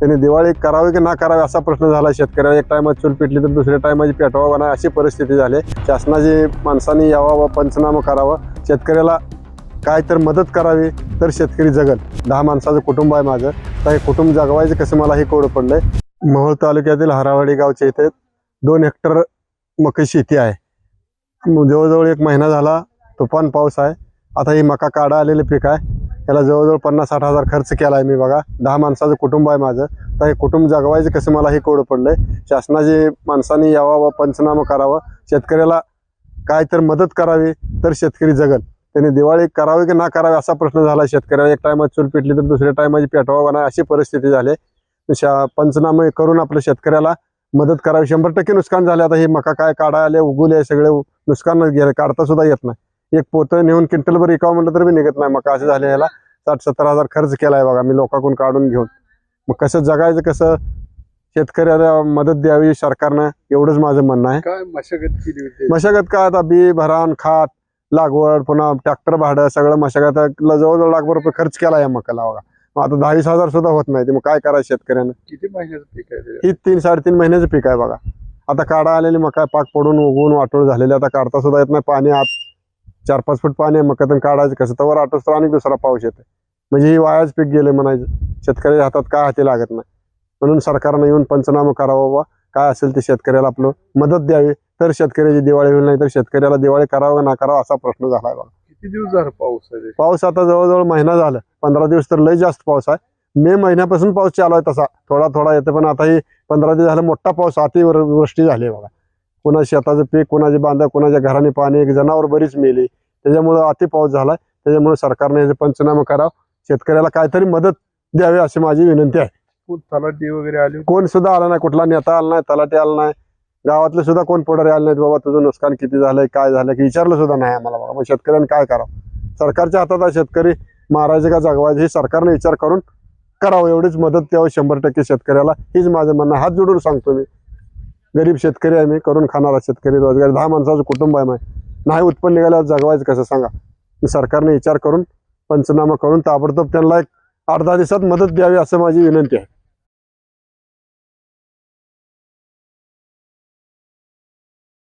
त्यांनी दिवाळी करावी की ना करावी असा प्रश्न झाला शेतकऱ्याला एक टायमात चूल पेटली तर दुसऱ्या टायमाची पेटवावं नाही अशी परिस्थिती झाली. शासनाची माणसांनी यावावं पंचनामा करावं. शेतकऱ्याला काय तर मदत करावी तर शेतकरी जगल. दहा माणसाचं कुटुंब आहे माझं. तर हे कुटुंब जगवायचं कसं मला हे कोड पडलंय. मोहोळ तालुक्यातील हरावाडी गावच्या इथे दोन हेक्टर मका शेती आहे. जवळजवळ एक महिना झाला तुफान पाऊस आहे. आता ही मका काढा आलेले पीक आहे. याला जवळजवळ पन्नास साठ हजार खर्च केला आहे मी बघा. दहा माणसाचं कुटुंब आहे माझं. तर हे कुटुंब जगवायचं कसं मला हे कोड पडलंय? शासनाची माणसांनी यावावं पंचनामा करावं. शेतकऱ्याला काय तर मदत करावी तर शेतकरी जगल. त्यांनी दिवाळी करावी की ना करावी असा प्रश्न झाला शेतकऱ्याला एक टायमात चूल पेटली तर दुसऱ्या टायमाची पेटवावं नाही अशी परिस्थिती झाली. शा पंचनामे करून आपल्या शेतकऱ्याला मदत करावी. शंभर टक्के नुकसान झाले. आता हे मका काय काढा आले उगवले सगळे नुकसान गेले. काढता सुद्धा येत नाही. एक पोतं नेऊन क्विंटलभर इकावं म्हटलं तर बी निघत नाही. मका असं झाले याला साठ सत्तर हजार खर्च केलाय बघा. मी लोकांकडून काढून घेऊन. मग कसं जगायचं कसं शेतकऱ्याला मदत द्यावी सरकारनं एवढंच माझं म्हणणं आहे. काय मशागत केली होती? मशागत काय आता? बी भरान खात लागवड पुन्हा ट्रॅक्टर भाडं सगळं मशागत. जवळजवळ लाखभर रुपये खर्च केला या मकाला बघा. मग आता दहा वीस हजार सुद्धा होत नाही. ते मग काय करायचं शेतकऱ्यानं? किती महिन्याचं पीक आहे ते? ही तीन साडेतीन महिन्याचं पीक आहे बघा. आता काढा आलेली मका पाक पडून उगवून वाटोळ झालेली. आता काढता सुद्धा येत नाही. पाणी आत चार पाच फूट पाणी आहे मकातून काढायचं कसं? तवर आटोस तर आणि दुसरा पाऊस येते म्हणजे ही वायाच पीक गेले म्हणायचं. शेतकऱ्याच्या हातात काय हाती लागत नाही. म्हणून सरकारनं येऊन पंचनामा करावा बाबा काय असेल ते शेतकऱ्याला आपलं मदत द्यावी. तर शेतकऱ्याची दिवाळी होईल नाही तर शेतकऱ्याला दिवाळी करावं ना करावं असा प्रश्न झालाय बघा. किती दिवस झाला पाऊस आहे? पाऊस आता जवळजवळ महिना झाला. पंधरा दिवस तर लय जास्त पाऊस आहे. मे महिन्यापासून पाऊस चालू आहे तसा. थोडा थोडा येतो पण आता ही पंधरा दिवस झालं मोठा पाऊस. अति वर- वृष्टी झाली आहे बघा. कुणा शेताचं पीक कुणाचे बांधा कुणाच्या घराने पाणी एक जनावर बरीच मेली. त्याच्यामुळं अति पाऊस झालाय. त्याच्यामुळे सरकारने याचे पंचनामा करावं. शेतकऱ्याला काहीतरी मदत द्यावी अशी माझी विनंती आहे. कोण तलाठी वगैरे आली? कोण सुद्धा आला नाही. कुठला नेता आला नाही तलाठी आला नाही. गावातले सुद्धा कोण पुढारी आले नाहीत बाबा तुझं नुकसान किती झालंय काय झालं की विचारलं सुद्धा नाही आम्हाला. बाबा मग शेतकऱ्यांनी काय करावं? सरकारच्या हातात आहे शेतकरी. मारायचे का जगवायचे? हे सरकारने विचार करून करावं. एवढीच मदत द्यावं शंभर टक्के शेतकऱ्याला. हीच माझं म्हणणं. हात जोडून सांगतो मी. गरीब शेतकरी आहे मी करून खाणारा शेतकरी रोजगार दहा माणसाचं कुटुंब आहे माझे. नाही उत्पन्न निघाल्यावर जगवायचं कसं सांगा? सरकारने विचार करून पंचनामा करून ताबडतोब त्यांना एक आठ दहा दिवसात मदत द्यावी असं माझी विनंती आहे.